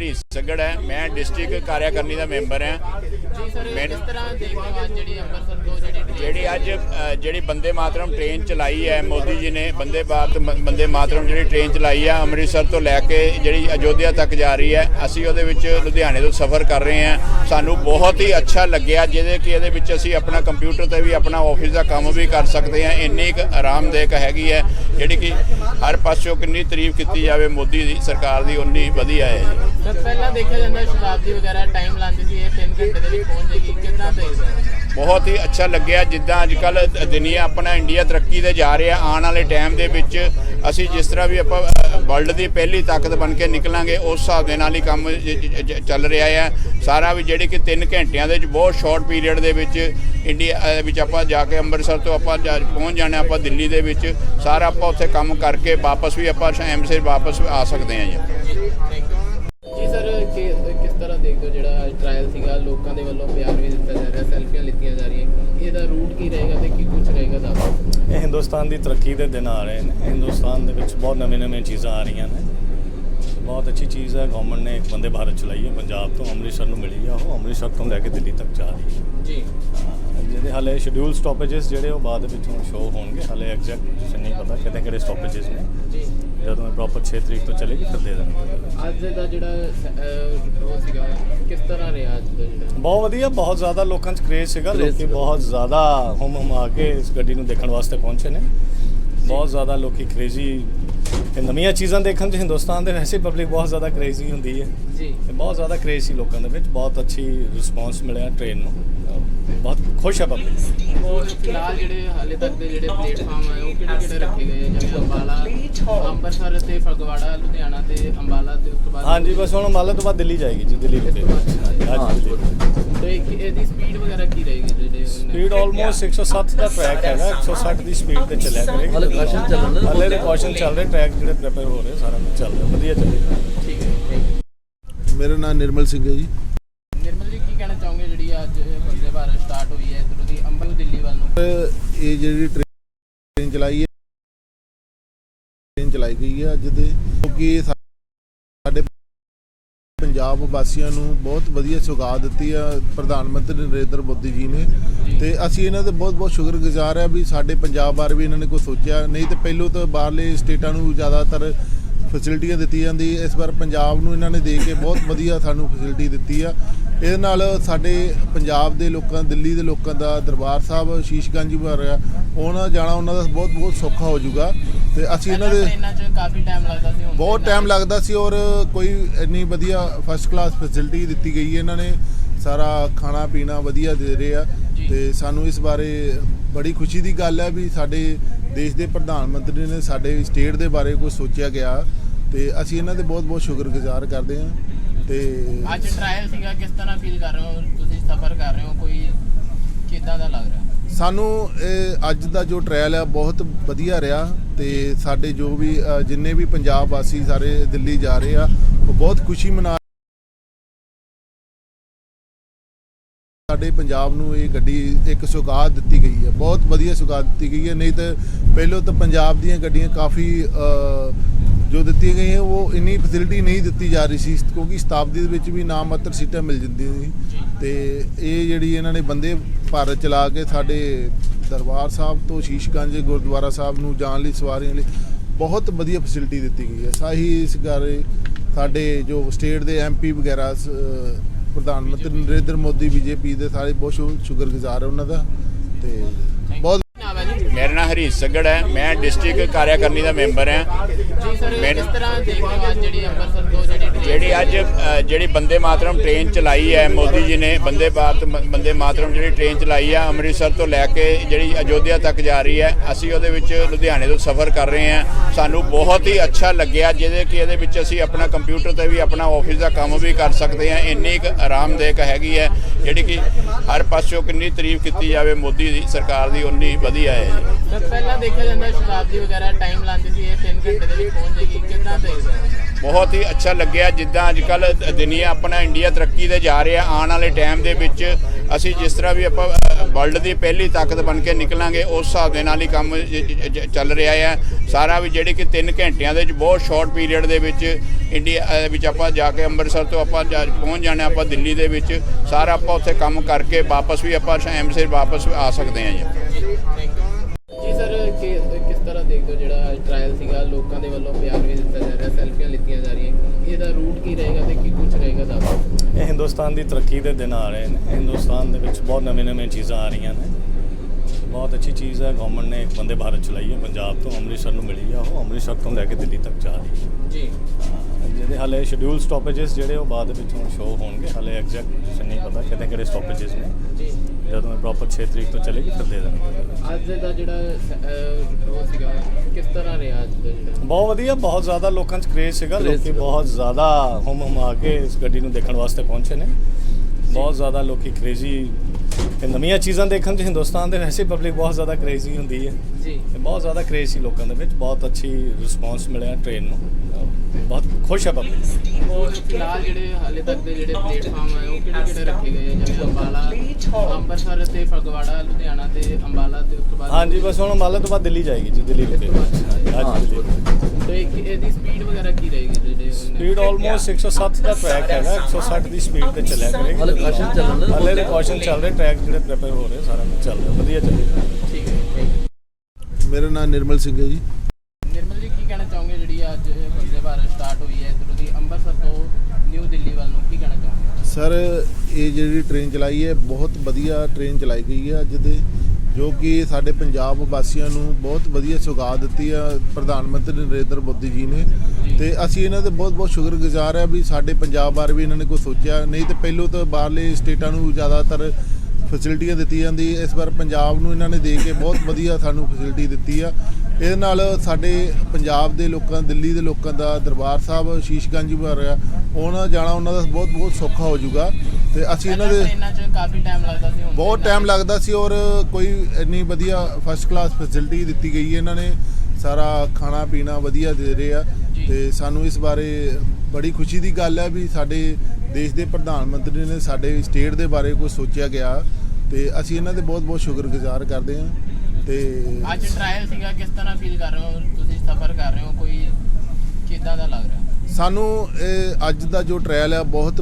ਹਰੀਸ਼ ਸੱਗੜ ਹੈ। ਮੈਂ ਡਿਸਟ੍ਰਿਕਟ ਕਾਰਿਆਕਰਨੀ ਦਾ ਮੈਂਬਰ ਹਾਂ। ਜੀ ਸਰ ਕਿਸ ਤਰ੍ਹਾਂ ਦੇਖਦੇ ਹੋ ਅੱਜ ਜਿਹੜੀ ਅੰਮ੍ਰਿਤਸਰ ਤੋਂ ਜਿਹੜੀ ਜਿਹੜੀ ਅੱਜ ਅ, ਜਿਹੜੀ ਬੰਦੇ ਮਾਤਰਮ ਟ੍ਰੇਨ ਚਲਾਈ ਹੈ ਮੋਦੀ ਜੀ ਨੇ ਬੰਦੇ ਭਾਰਤ ਮ- ਬੰਦੇ ਮਾਤਰਮ ਜਿਹੜੀ ਟ੍ਰੇਨ ਚਲਾਈ ਹੈ ਅੰਮ੍ਰਿਤਸਰ ਤੋਂ ਲੈ ਕੇ ਜਿਹੜੀ ਅਯੋਧਿਆ ਤੱਕ ਜਾ ਰਹੀ ਹੈ ਅਸੀਂ ਉਹਦੇ ਵਿੱਚ ਲੁਧਿਆਣੇ ਤੋਂ ਸਫ਼ਰ ਕਰ ਰਹੇ ਹਾਂ। ਸਾਨੂੰ ਬਹੁਤ ਹੀ ਅੱਛਾ ਲੱਗਿਆ ਜਿਹਦੇ ਕਿ ਇਹਦੇ ਵਿੱਚ ਅਸੀਂ ਆਪਣਾ ਕੰਪਿਊਟਰ ਤੇ ਵੀ ਆਪਣਾ ਆਫਿਸ ਦਾ ਕੰਮ ਵੀ ਕਰ ਸਕਦੇ ਹਾਂ। ਇੰਨੀ ਕੁ ਆਰਾਮਦਾਇਕ ਹੈਗੀ ਹੈ ਜਿਹੜੀ ਕਿ ਹਰ ਪਾਸਿਓਂ ਕਿੰਨੀ ਤਾਰੀਫ ਕੀਤੀ ਜਾਵੇ ਮੋਦੀ ਦੀ ਸਰਕਾਰ ਦੀ ਉਨੀ ਵਧੀਆ ਹੈ ਜੀ। ਸਰ ਪਹਿਲਾਂ ਦੇਖਿਆ ਜਾਂਦਾ ਸ਼ਤਾਬਦੀ ਵਗੈਰਾ ਟਾਈਮ ਲਾਉਂਦੀ ਸੀ ਇਹ 3 ਘੰਟੇ ਦੇ ਵਿੱਚ ਪਹੁੰਚ ਜਾਏਗੀ। ਕਿੰਨਾ ਦੇਖਦੇ ਹੋ? ਬਹੁਤ ਹੀ ਅੱਛਾ ਲੱਗਿਆ ਜਿੱਦਾਂ ਅੱਜ ਕੱਲ ਦੁਨੀਆ ਆਪਣਾ ਇੰਡੀਆ ਤਰੱਕੀ ਤੇ ਜਾ ਰਿਹਾ। ਆਉਣ ਵਾਲੇ ਟਾਈਮ ਦੇ ਵਿੱਚ ਅਸੀਂ ਜਿਸ ਤਰ੍ਹਾਂ ਵੀ ਆਪਾਂ ਵਰਲਡ ਦੀ ਪਹਿਲੀ ਤਾਕਤ ਬਣ ਕੇ ਨਿਕਲਾਂਗੇ ਉਸ ਹਿਸਾਬ ਦੇ ਨਾਲ ਹੀ ਕੰਮ ਚੱਲ ਰਿਹਾ ਹੈ ਸਾਰਾ ਵੀ ਜਿਹੜੀ ਕਿ 3 ਘੰਟਿਆਂ ਦੇ ਵਿੱਚ ਬਹੁਤ ਸ਼ਾਰਟ ਪੀਰੀਅਡ ਦੇ ਵਿੱਚ ਇੰਡੀਆ ਵਿੱਚ ਆਪਾਂ ਜਾ ਕੇ ਅੰਮ੍ਰਿਤਸਰ ਤੋਂ ਆਪਾਂ ਪਹੁੰਚ ਜਾਣਾ ਆਪਾਂ ਦਿੱਲੀ ਦੇ ਵਿੱਚ। ਸਾਰਾ ਆਪਾਂ ਉੱਥੇ ਕੰਮ ਕਰਕੇ ਵਾਪਸ ਵੀ ਆਪਾਂ ਐਮਸੇ ਵਾਪਸ ਆ ਸਕਦੇ ਹਾਂ ਜੀ। ਲੋਕਾਂ ਦੇ ਵੱਲੋਂ ਪਿਆਰ ਵੀ ਦਿੱਤਾ ਜਾ ਰਿਹਾ ਸੈਲਫੀਆਂ ਲਿੱਤੀਆਂ ਜਾ ਰਹੀਆਂ। ਇਹਦਾ ਰੂਟ ਕੀ ਰਹੇਗਾ ਤੇ ਕੀ ਕੁਝ ਰਹੇਗਾ ਦੱਸੋ ਇਹ ਹਿੰਦੁਸਤਾਨ ਦੀ ਤਰੱਕੀ ਦੇ ਦਿਨ ਆ ਰਹੇ ਨੇ। ਹਿੰਦੁਸਤਾਨ ਦੇ ਵਿੱਚ ਬਹੁਤ ਨਵੇਂ-ਨਵੇਂ ਚੀਜ਼ਾਂ ਆ ਰਹੀਆਂ ਨੇ। ਬਹੁਤ ਅੱਛੀ ਚੀਜ਼ ਹੈ ਗਵਰਨਮੈਂਟ ਨੇ ਇੱਕ ਬੰਦੇ ਭਾਰਤ ਚਲਾਈ ਹੈ। ਪੰਜਾਬ ਤੋਂ ਅੰਮ੍ਰਿਤਸਰ ਨੂੰ ਮਿਲੀ ਆ ਉਹ। ਅੰਮ੍ਰਿਤਸਰ ਤੋਂ ਲੈ ਕੇ ਦਿੱਲੀ ਤੱਕ ਜਾ ਰਹੀ ਹੈ। ਜੀ। ਜਿਹਦੇ ਹਾਲੇ ਸ਼ਡਿਊਲ ਸਟਾਪੇजेस ਜਿਹੜੇ ਉਹ ਬਾਅਦ ਵਿੱਚ ਵਿੱਚੋਂ ਸ਼ੋਅ ਹੋਣਗੇ। ਹਾਲੇ ਐਗਜ਼ੈਕਟ ਨਹੀਂ ਪਤਾ ਕਿਤੇ ਕਿਹੜੇ ਸਟਾਪੇजेस ਨੇ। ਜੀ। ਜਦੋਂ ਇਹ ਪ੍ਰੋਪਰ 6 ਤਰੀਕ ਤੋਂ ਚੱਲੇਗੀ ਫਿਰ ਦੇ ਦੇਣਗੇ ਅੱਜ ਦਾ ਜਿਹੜਾ ਉਹ ਸੀਗਾ ਕਿਸ ਤਰ੍ਹਾਂ ਰਿਹਾ ਅੱਜ ਦਾ ਜਿਹੜਾ? ਬਹੁਤ ਵਧੀਆ ਬਹੁਤ ਜ਼ਿਆਦਾ ਲੋਕਾਂ 'ਚ ਕ੍ਰੇਜ਼ ਸੀਗਾ ਲੋਕੀ ਬਹੁਤ ਜ਼ਿਆਦਾ ਹੁਮ ਹੁਮ ਆ ਕੇ ਇਸ ਗੱਡੀ ਨੂੰ ਦੇਖਣ ਵਾਸਤੇ ਪਹੁੰਚੇ ਨੇ। ਬਹੁਤ ਜ਼ਿਆਦਾ ਲੋਕੀ ਕ੍ਰੇਜ਼ੀ ਤੇ ਨਵੀਆਂ ਚੀਜ਼ਾਂ ਦੇਖਣ 'ਚ ਹਿੰਦੁਸਤਾਨ ਦੇ ਵੈਸੇ ਪਬਲਿਕ ਬਹੁਤ ਜ਼ਿਆਦਾ ਕ੍ਰੇਜ਼ੀ ਹੁੰਦੀ ਹੈ। ਜੀ। ਤੇ ਬਹੁਤ ਜ਼ਿਆਦਾ ਕ੍ਰੇਜ਼ ਸੀ ਲੋਕਾਂ ਦੇ ਵਿੱਚ ਬਹੁਤ ਅੱਛੀ ਰਿਸਪੌਂਸ ਮਿਲਿਆ ਟ੍ਰੇਨ ਨੂੰ। ਬਹੁਤ ਖੁਸ਼ ਹੈ ਪਬਲਿਕ ਹੋਰ ਫਿਲਹਾਲ ਜਿਹੜੇ ਹਾਲੇ ਤੱਕ ਦੇ ਜਿਹੜੇ ਪਲੇਟਫਾਰਮ ਹੈ ਉਹ ਕਿਹੜੇ ਕਿਹੜੇ ਰੱਖੇ ਗਏ ਆ? ਜਿਵੇਂ ਅੰਬਾਲਾ ਅੰਮ੍ਰਿਤਸਰ ਤੇ ਫਗਵਾੜਾ ਲੁਧਿਆਣਾ ਤੇ ਅੰਬਾਲਾ ਤੇ ਉਸ ਤੋਂ ਬਾਅਦ ਹਾਂਜੀ ਬਸ ਹੁਣ ਮਾਲੇ ਤੋਂ ਬਾਅਦ ਦਿੱਲੀ ਜਾਏਗੀ ਜੀ ਦਿੱਲੀ ਤੋਂ ਹਾਂਜੀ ਦਿੱਲੀ। ਇਹਦੀ ਸਪੀਡ ਵਗੈਰਾ ਕੀ ਰਹੇਗੀ ਜਿਹੜੇ ਸਪੀਡ ਆਲਮੋਸਟ 107 ਦਾ ਟਰੈਕ ਹੈਗਾ 160 ਦੀ ਸਪੀਡ ਤੇ ਚੱਲਿਆ ਕਰੇਗੀ। ਹਾਲੇ caution ਚੱਲਣ ਦੇ ਹਾਲੇ caution ਚੱਲ ਰਹੇ ਟਰੈਕ ਜਿਹੜੇ ਪ੍ਰੇਪੇਅਰ ਹੋ ਰਹੇ ਸਾਰਾ ਕੁਝ ਚੱਲ ਰਿਹਾ ਵਧੀਆ ਚੱਲੇਗਾ ਠੀਕ ਹੈ ਮੇਰਾ ਨਾਮ ਨਿਰਮਲ ਸਿੰਘ ਹੈ ਜੀ। ਨਿਰਮਲ ਜੀ ਕੀ ਕਹਿਣਾ ਚਾਹੋਗੇ ਜਿਹੜੀ ਅੱਜ ਵੰਦੇ ਭਾਰਤ ਸਟਾਰਟ ਹੋਈ ਹੈ ਇਧਰੋਂ ਦੀ ਅੰਬਲ ਦਿੱਲੀ ਵੱਲ ਨੂੰ? ਇਹ ਜਿਹੜੀ ਟ੍ਰੇਨ ਚਲਾਈ ਹੈ ਟ੍ਰੇਨ ਚਲਾਈ ਗਈ ਹੈ ਅੱਜ ਦੇ ਕਿਉਂਕਿ ਪੰਜਾਬ ਵਾਸੀਆਂ ਨੂੰ ਬਹੁਤ ਵਧੀਆ ਸੁਗਾਤ ਦਿੱਤੀ ਆ ਪ੍ਰਧਾਨ ਮੰਤਰੀ ਨਰਿੰਦਰ ਮੋਦੀ ਜੀ ਨੇ। ਤੇ ਅਸੀਂ ਇਹਨਾਂ ਦੇ ਬਹੁਤ ਬਹੁਤ ਸ਼ੁਕਰਗੁਜ਼ਾਰ ਆ ਵੀ ਸਾਡੇ ਪੰਜਾਬ ਬਾਰੇ ਵੀ ਇਹਨਾਂ ਨੇ ਕੁਝ ਸੋਚਿਆ। ਨਹੀਂ ਤੇ ਪਹਿਲੋਂ ਤਾਂ ਬਾਹਰਲੇ ਸਟੇਟਾਂ ਨੂੰ ਜ਼ਿਆਦਾਤਰ ਫੈਸਿਲਿਟੀਆਂ ਦਿੱਤੀ ਜਾਂਦੀ ਇਸ ਵਾਰ ਪੰਜਾਬ ਨੂੰ ਇਹਨਾਂ ਨੇ ਦੇ ਕੇ ਬਹੁਤ ਵਧੀਆ ਸਾਨੂੰ ਫੈਸਿਲਿਟੀ ਦਿੱਤੀ ਆ। ਇਹਦੇ ਨਾਲ ਸਾਡੇ ਪੰਜਾਬ ਦੇ ਲੋਕਾਂ ਦਿੱਲੀ ਦੇ ਲੋਕਾਂ ਦਾ ਦਰਬਾਰ ਸਾਹਿਬ ਸ਼ੀਸ਼ਗੰਜ ਵੀ ਰਿਹਾ। ਉਹਨਾਂ ਜਾਣਾ ਉਹਨਾਂ ਦਾ ਬਹੁਤ ਬਹੁਤ ਸੌਖਾ ਹੋ ਜਾਊਗਾ ਤੇ ਅਸੀਂ ਇਹਨਾਂ ਦੇ 'ਚ ਕਾਫੀ ਟਾਈਮ ਲੱਗਦਾ ਸੀ ਬਹੁਤ ਟਾਈਮ ਲੱਗਦਾ ਸੀ ਔਰ ਕੋਈ ਇੰਨੀ ਵਧੀਆ ਫਸਟ ਕਲਾਸ ਫੈਸਿਲਿਟੀ ਦਿੱਤੀ ਗਈ ਹੈ। ਇਹਨਾਂ ਨੇ ਸਾਰਾ ਖਾਣਾ ਪੀਣਾ ਵਧੀਆ ਦੇ ਰਹੇ ਆ। ਤੇ ਸਾਨੂੰ ਇਸ ਬਾਰੇ ਬੜੀ ਖੁਸ਼ੀ ਦੀ ਗੱਲ ਹੈ ਵੀ ਸਾਡੇ ਦੇਸ਼ ਦੇ ਪ੍ਰਧਾਨ ਮੰਤਰੀ ਨੇ ਸਾਡੇ ਸਟੇਟ ਦੇ ਬਾਰੇ ਕੁਝ ਸੋਚਿਆ ਗਿਆ ਤੇ ਅਸੀਂ ਇਹਨਾਂ ਦੇ ਬਹੁਤ ਬਹੁਤ ਸ਼ੁਕਰਗੁਜ਼ਾਰ ਕਰਦੇ ਹਾਂ। ਤੇ ਅੱਜ ਟ੍ਰਾਇਲ ਸੀਗਾ ਕਿਸ ਤਰ੍ਹਾਂ ਫੀਲ ਕਰ ਰਹੇ ਹੋ? ਤੁਸੀਂ ਸਫ਼ਰ ਕਰ ਰਹੇ ਹੋ ਕੋਈ ਕਿਦਾਂ ਦਾ ਲੱਗ ਰਿਹਾ? ਸਾਨੂੰ ਇਹ ਅੱਜ ਦਾ ਜੋ ਟ੍ਰਾਇਲ ਹੈ ਬਹੁਤ ਵਧੀਆ ਰਿਹਾ ਤੇ ਸਾਡੇ ਜੋ ਵੀ ਜਿੰਨੇ ਵੀ ਪੰਜਾਬ ਵਾਸੀ ਸਾਰੇ ਦਿੱਲੀ ਜਾ ਰਹੇ ਆ ਉਹ ਬਹੁਤ ਖੁਸ਼ੀ ਮਨਾ ਸਾਡੇ ਪੰਜਾਬ ਨੂੰ ਇਹ ਗੱਡੀ ਇੱਕ ਸੁਗਾਤ ਦਿੱਤੀ ਗਈ ਹੈ ਬਹੁਤ ਵਧੀਆ ਸੁਗਾਤ ਦਿੱਤੀ ਗਈ ਹੈ ਨਹੀਂ ਤਾਂ ਪਹਿਲਾਂ ਤਾਂ ਪੰਜਾਬ ਦੀਆਂ ਗੱਡੀਆਂ ਕਾਫੀ ਜੋ ਦਿੱਤੀਆਂ ਗਈਆਂ ਉਹ ਇੰਨੀ ਫੈਸਿਲਿਟੀ ਨਹੀਂ ਦਿੱਤੀ ਜਾ ਰਹੀ ਸੀ ਕਿਉਂਕਿ ਸ਼ਤਾਬਦੀ ਦੇ ਵਿੱਚ ਵੀ ਨਾਮ ਮਾਤਰ ਸੀਟਾਂ ਮਿਲ ਜਾਂਦੀਆਂ ਸੀ। ਤੇ ਇਹ ਜਿਹੜੀ ਇਹਨਾਂ ਨੇ ਬੰਦੇ ਭਾਰਤ ਚਲਾ ਕੇ ਸਾਡੇ ਦਰਬਾਰ ਸਾਹਿਬ ਤੋਂ ਸ਼ੀਸ਼ਗੰਜ ਗੁਰਦੁਆਰਾ ਸਾਹਿਬ ਨੂੰ ਜਾਣ ਲਈ ਸਵਾਰੀਆਂ ਲਈ ਬਹੁਤ ਵਧੀਆ ਫੈਸਿਲਿਟੀ ਦਿੱਤੀ ਗਈ ਹੈ। ਸਾਹੀ ਇਸ ਬਾਰੇ ਸਾਡੇ ਜੋ ਸਟੇਟ ਦੇ ਐਮਪੀ ਵਗੈਰਾ ਪ੍ਰਧਾਨ ਮੰਤਰੀ ਨਰਿੰਦਰ ਮੋਦੀ ਬੀਜੇਪੀ ਦੇ ਸਾਰੇ ਬਹੁਤ ਸ਼ੁਕਰਗੁਜ਼ਾਰ ਹੈ ਉਹਨਾਂ ਦਾ। ਤੇ ਬਹੁਤ ਹੈ ਹਰੀਸ਼ ਸੱਗੜ ਹੈ। ਮੈਂ ਡਿਸਟ੍ਰਿਕਟ ਕਾਰਿਆਕਰਨੀ ਦਾ ਮੈਂਬਰ ਹਾਂ। ਜੀ ਸਰ ਕਿਸ ਤਰ੍ਹਾਂ ਦੇਖਦੇ ਹੋ ਅੱਜ ਜਿਹੜੀ ਅੰਮ੍ਰਿਤਸਰ ਤੋਂ ਜਿਹੜੀ ਜਿਹੜੀ ਅੱਜ ਜਿਹੜੀ ਬੰਦੇ ਮਾਤਰਮ ਟ੍ਰੇਨ ਚਲਾਈ ਹੈ ਮੋਦੀ ਜੀ ਨੇ, ਬੰਦੇ ਭਾਰਤ ਬੰਦੇ ਮਾਤਰਮ ਜਿਹੜੀ ਟ੍ਰੇਨ ਚਲਾਈ ਆ, ਅੰਮ੍ਰਿਤਸਰ ਤੋਂ ਲੈ ਕੇ ਜਿਹੜੀ ਅਯੋਧਿਆ ਤੱਕ ਜਾ ਰਹੀ ਹੈ ਅਸੀਂ ਉਹਦੇ ਵਿੱਚ ਲੁਧਿਆਣੇ ਤੋਂ ਸਫ਼ਰ ਕਰ ਰਹੇ ਹਾਂ ਸਾਨੂੰ ਬਹੁਤ ਹੀ ਅੱਛਾ ਲੱਗਿਆ, ਜਿਹਦੇ ਕਿ ਇਹਦੇ ਵਿੱਚ ਅਸੀਂ ਆਪਣਾ ਕੰਪਿਊਟਰ ਤੇ ਵੀ ਆਪਣਾ ਆਫਿਸ ਦਾ ਕੰਮ ਵੀ ਕਰ ਸਕਦੇ ਹਾਂ ਇੰਨੀ ਕੁ ਆਰਾਮਦਾਇਕ ਹੈਗੀ ਹੈ ਜਿਹੜੀ ਕਿ ਹਰ ਪਾਸਿਓਂ ਕਿੰਨੀ ਤਾਰੀਫ ਕੀਤੀ ਜਾਵੇ ਮੋਦੀ ਦੀ ਸਰਕਾਰ ਦੀ ਉਨੀ ਵਧੀਆ ਹੈ ਜੀ। ਪਹਿਲਾਂ ਦੇਖਿਆ ਜਾਂਦਾ ਸ਼ਤਾਬਦੀ ਵਗੈਰਾ ਟਾਈਮ ਲਾਉਂਦੀ ਸੀ, ਇਹ 3 ਘੰਟੇ ਦੇ ਵਿੱਚ ਪਹੁੰਚ ਪਹੁੰਚੇਗੀ ਕਿੱਦਾਂ ਦੇਖਦੇ ਬਹੁਤ ਹੀ ਅੱਛਾ ਲੱਗਿਆ ਜਿੱਦਾਂ ਅੱਜ ਕੱਲ ਦੁਨੀਆ ਆਪਣਾ ਇੰਡੀਆ ਤਰੱਕੀ ਤੇ ਜਾ ਰਿਹਾ ਆਉਣ ਵਾਲੇ ਟਾਈਮ ਦੇ ਵਿੱਚ ਅਸੀਂ ਜਿਸ ਤਰ੍ਹਾਂ ਵੀ ਆਪਾਂ ਵਰਲਡ ਦੀ ਪਹਿਲੀ ਤਾਕਤ ਬਣ ਕੇ ਨਿਕਲਾਂਗੇ, ਉਸ ਹਿਸਾਬ ਦੇ ਨਾਲ ਹੀ ਕੰਮ ਚੱਲ ਰਿਹਾ ਹੈ। ਸਾਰਾ ਵੀ ਜਿਹੜੇ ਕਿ 3 ਘੰਟਿਆਂ ਦੇ ਵਿੱਚ, ਬਹੁਤ ਸ਼ਾਰਟ ਪੀਰੀਅਡ ਦੇ ਵਿੱਚ ਇੰਡੀਆ ਵਿੱਚ ਆਪਾਂ ਜਾ ਕੇ ਅੰਮ੍ਰਿਤਸਰ ਤੋਂ ਆਪਾਂ ਜਾ- ਪਹੁੰਚ ਜਾਣਾ, ਆਪਾਂ ਦਿੱਲੀ ਦੇ ਵਿੱਚ, ਸਾਰਾ ਆਪਾਂ ਉੱਥੇ ਕੰਮ ਕਰਕੇ ਵਾਪਸ ਵੀ ਆਪਾਂ ਟਾਈਮ ਸਿਰ ਵਾਪਸ ਆ ਸਕਦੇ ਹਾਂ ਜੀ। ਟ੍ਰਾਇਲ ਸੀਗਾ ਲੋਕਾਂ ਦੇ ਵੱਲੋਂ ਪਿਆਰ ਵੀ ਦਿੱਤਾ ਜਾ ਰਿਹਾ ਸੈਲਫੀਆਂ ਲਿੱਤੀਆਂ ਜਾ ਰਹੀਆਂ। ਇਹਦਾ ਰੂਟ ਕੀ ਰਹੇਗਾ ਤੇ ਕੀ ਕੁਝ ਰਹੇਗਾ ਦੱਸੋ ਇਹ ਹਿੰਦੁਸਤਾਨ ਦੀ ਤਰੱਕੀ ਦੇ ਦਿਨ ਆ ਰਹੇ ਨੇ। ਹਿੰਦੁਸਤਾਨ ਦੇ ਵਿੱਚ ਬਹੁਤ ਨਵੇਂ ਨਵੇਂ ਚੀਜ਼ਾਂ ਆ ਰਹੀਆਂ ਨੇ। ਬਹੁਤ ਅੱਛੀ ਚੀਜ਼ ਹੈ। ਗਵਰਨਮੈਂਟ ਨੇ ਇੱਕ ਬੰਦੇ ਭਾਰਤ ਚਲਾਈ ਹੈ। ਪੰਜਾਬ ਤੋਂ ਅੰਮ੍ਰਿਤਸਰ ਨੂੰ ਮਿਲੀ ਆ ਉਹ। ਅੰਮ੍ਰਿਤਸਰ ਤੋਂ ਲੈ ਕੇ ਦਿੱਲੀ ਤੱਕ ਜਾ ਰਹੀ ਹੈ। ਜੀ। ਤੇ ਹਾਲੇ ਸ਼ਡਿਊਲ ਸਟਾਪੇजेस ਜਿਹੜੇ ਉਹ ਬਾਅਦ ਵਿੱਚ ਹੁਣ ਸ਼ੋਅ ਹੋਣਗੇ। ਹਾਲੇ ਐਗਜ਼ੈਕਟ ਨਹੀਂ ਪਤਾ ਕਿਤੇ ਕਿਹੜੇ ਸਟਾਪੇजेस ਨੇ। ਜੀ ਜਦੋਂ ਪ੍ਰੋਪਰ 6 ਤਰੀਕ ਤੋਂ ਚੱਲੇਗੀ ਫਿਰ ਦੇ ਦੇਣਗੇ। ਅੱਜ ਦਾ ਜਿਹੜਾ ਉਹ ਸੀਗਾ ਕਿਸ ਤਰ੍ਹਾਂ ਰਿਹਾ ਅੱਜ ਦਾ ਜਿਹੜਾ? ਬਹੁਤ ਵਧੀਆ ਬਹੁਤ ਜ਼ਿਆਦਾ ਲੋਕਾਂ 'ਚ ਕ੍ਰੇਜ਼ ਸੀਗਾ। ਲੋਕੀ ਬਹੁਤ ਜ਼ਿਆਦਾ ਹਮ ਹਮ ਆ ਕੇ ਇਸ ਗੱਡੀ ਨੂੰ ਦੇਖਣ ਵਾਸਤੇ ਪਹੁੰਚੇ ਨੇ। ਬਹੁਤ ਜ਼ਿਆਦਾ ਲੋਕੀ ਕ੍ਰੇਜ਼ੀ ਤੇ ਨਵੀਆਂ ਚੀਜ਼ਾਂ ਦੇਖਣ ਚ ਹਿੰਦੁਸਤਾਨ ਦੇ ਵੈਸੇ ਪਬਲਿਕ ਬਹੁਤ ਜ਼ਿਆਦਾ ਕ੍ਰੇਜ਼ੀ ਹੁੰਦੀ ਹੈ। ਜੀ। ਬਹੁਤ ਜ਼ਿਆਦਾ ਕ੍ਰੇਜ਼ ਸੀ ਲੋਕਾਂ ਦੇ ਵਿੱਚ। ਬਹੁਤ ਅੱਛੀ ਰਿਸਪੌਂਸ ਮਿਲਿਆ ਟ੍ਰੇਨ ਨੂੰ। ਬਹੁਤ ਖੁਸ਼ ਹੈ ਪਬਲਿਕ ਹੋਰ ਫਿਲਹਾਲ ਜਿਹੜੇ ਹਾਲੇ ਤੱਕ ਦੇ ਜਿਹੜੇ ਪਲੇਟਫਾਰਮ ਹੈ ਉਹ ਕਿਹੜੇ ਕਿਹੜੇ ਰੱਖੇ ਗਏ ਆ? ਜਿਵੇਂ ਅੰਬਾਲਾ ਅੰਮ੍ਰਿਤਸਰ ਤੇ ਫਗਵਾੜਾ ਲੁਧਿਆਣਾ ਤੇ ਅੰਬਾਲਾ ਤੇ ਉਸ ਤੋਂ ਬਾਅਦ ਹਾਂਜੀ ਬਸ ਹੁਣ ਮਾਲਾ ਤੋਂ ਬਾਅਦ ਦਿੱਲੀ ਜਾਏਗੀ ਜੀ ਦਿੱਲੀ ਰੁਕੇ ਹਾਂਜੀ ਦਿੱਲੀ। ਤੇ ਇੱਕ ਇਹਦੀ ਸਪੀਡ ਵਗੈਰਾ ਕੀ ਰਹੇਗੀ ਜਿਹੜੇ ਸਪੀਡ ਆਲਮੋਸਟ 107 ਦਾ ਟਰੈਕ ਹੈਗਾ 160 ਦੀ ਸਪੀਡ ਤੇ ਚੱਲਿਆ ਕਰੇਗਾ। ਹਾਲੇ caution ਚੱਲਣ ਨਾ। ਹਾਲੇ ਦੇ caution ਚੱਲ ਰਹੇ ਟਰੈਕ ਜਿਹੜੇ ਪ੍ਰੇਪਰ ਹੋ ਰਹੇ ਸਾਰਾ ਕੁਝ ਚੱਲ ਰਿਹਾ ਵਧੀਆ ਚੱਲੇਗਾ ਠੀਕ ਹੈ ਥੈਂਕ ਮੇਰਾ ਨਾਮ ਨਿਰਮਲ ਸਿੰਘ ਹੈ ਜੀ ਯੂ ਨਿਰਮਲ ਜੀ ਕੀ ਕਹਿਣਾ ਚਾਹੋਗੇ ਜਿਹੜੀ ਅੱਜ ਵੰਦੇ ਭਾਰਤ ਸਟਾਰਟ ਹੋਈ ਹੈ ਇੱਧਰੋਂ ਦੀ ਅੰਮ੍ਰਿਤਸਰ ਤੋਂ ਨਿਊ ਦਿੱਲੀ ਵੱਲ ਨੂੰ ਕੀ ਕਹਿਣਾ ਚਾਹੋਗੇ? ਸਰ ਇਹ ਜਿਹੜੀ ਟ੍ਰੇਨ ਚਲਾਈ ਹੈ ਬਹੁਤ ਵਧੀਆ ਟ੍ਰੇਨ ਚਲਾਈ ਗਈ ਹੈ ਅੱਜ ਦੇ ਜੋ ਕਿ ਸਾਡੇ ਪੰਜਾਬ ਵਾਸੀਆਂ ਨੂੰ ਬਹੁਤ ਵਧੀਆ ਸੁਗਾਤ ਦਿੱਤੀ ਹੈ ਪ੍ਰਧਾਨ ਮੰਤਰੀ ਨਰਿੰਦਰ ਮੋਦੀ ਜੀ ਨੇ। ਤੇ ਅਸੀਂ ਇਹਨਾਂ ਦੇ ਬਹੁਤ ਬਹੁਤ ਸ਼ੁਕਰਗੁਜ਼ਾਰ ਹਾਂ ਵੀ ਸਾਡੇ ਪੰਜਾਬ ਬਾਰੇ ਵੀ ਇਹਨਾਂ ਨੇ ਕੋਈ ਸੋਚਿਆ। ਨਹੀਂ ਤੇ ਪਹਿਲੋਂ ਤਾਂ ਬਾਹਰਲੇ ਸਟੇਟਾਂ ਨੂੰ ਜ਼ਿਆਦਾਤਰ ਫੈਸਿਲਿਟੀਆਂ ਦਿੱਤੀ ਜਾਂਦੀ ਇਸ ਵਾਰ ਪੰਜਾਬ ਨੂੰ ਇਹਨਾਂ ਨੇ ਦੇ ਕੇ ਬਹੁਤ ਵਧੀਆ ਸਾਨੂੰ ਫੈਸਿਲਿਟੀ ਦਿੱਤੀ ਆ। ਇਹਦੇ ਨਾਲ ਸਾਡੇ ਪੰਜਾਬ ਦੇ ਲੋਕਾਂ ਦਿੱਲੀ ਦੇ ਲੋਕਾਂ ਦਾ ਦਰਬਾਰ ਸਾਹਿਬ ਸ਼ੀਸ਼ਗੰਜ ਵੀ ਰਿਹਾ। ਉਹਨਾਂ ਜਾਣਾ ਉਹਨਾਂ ਦਾ ਬਹੁਤ ਬਹੁਤ ਸੌਖਾ ਹੋ ਜਾਊਗਾ ਤੇ ਅਸੀਂ ਇਹਨਾਂ ਦੇ ਟ੍ਰੇਨਾਂ 'ਚ ਕਾਫੀ ਟਾਈਮ ਲੱਗਦਾ ਸੀ ਹੁਣ ਬਹੁਤ ਟਾਈਮ ਲੱਗਦਾ ਸੀ ਔਰ ਕੋਈ ਇੰਨੀ ਵਧੀਆ ਫਸਟ ਕਲਾਸ ਫੈਸਿਲਿਟੀ ਦਿੱਤੀ ਗਈ ਹੈ ਇਹਨਾਂ ਨੇ। ਸਾਰਾ ਖਾਣਾ ਪੀਣਾ ਵਧੀਆ ਦੇ ਰਹੇ ਆ। ਤੇ ਸਾਨੂੰ ਇਸ ਬਾਰੇ ਬੜੀ ਖੁਸ਼ੀ ਦੀ ਗੱਲ ਹੈ ਵੀ ਸਾਡੇ ਦੇਸ਼ ਦੇ ਪ੍ਰਧਾਨ ਮੰਤਰੀ ਨੇ ਸਾਡੇ ਸਟੇਟ ਦੇ ਬਾਰੇ ਕੁਝ ਸੋਚਿਆ ਗਿਆ ਤੇ ਅਸੀਂ ਇਹਨਾਂ ਦੇ ਬਹੁਤ ਬਹੁਤ ਸ਼ੁਕਰਗੁਜ਼ਾਰ ਕਰਦੇ ਹਾਂ। ਤੇ ਅੱਜ ਟ੍ਰਾਇਲ ਸੀਗਾ ਕਿਸ ਤਰ੍ਹਾਂ ਫੀਲ ਕਰ ਰਹੇ ਹੋ? ਤੁਸੀਂ ਸਫ਼ਰ ਕਰ ਰਹੇ ਹੋ ਕੋਈ ਕਿਦਾਂ ਦਾ ਲੱਗ ਰਿਹਾ? ਸਾਨੂੰ ਇਹ ਅੱਜ ਦਾ ਜੋ ਟ੍ਰਾਇਲ ਹੈ ਬਹੁਤ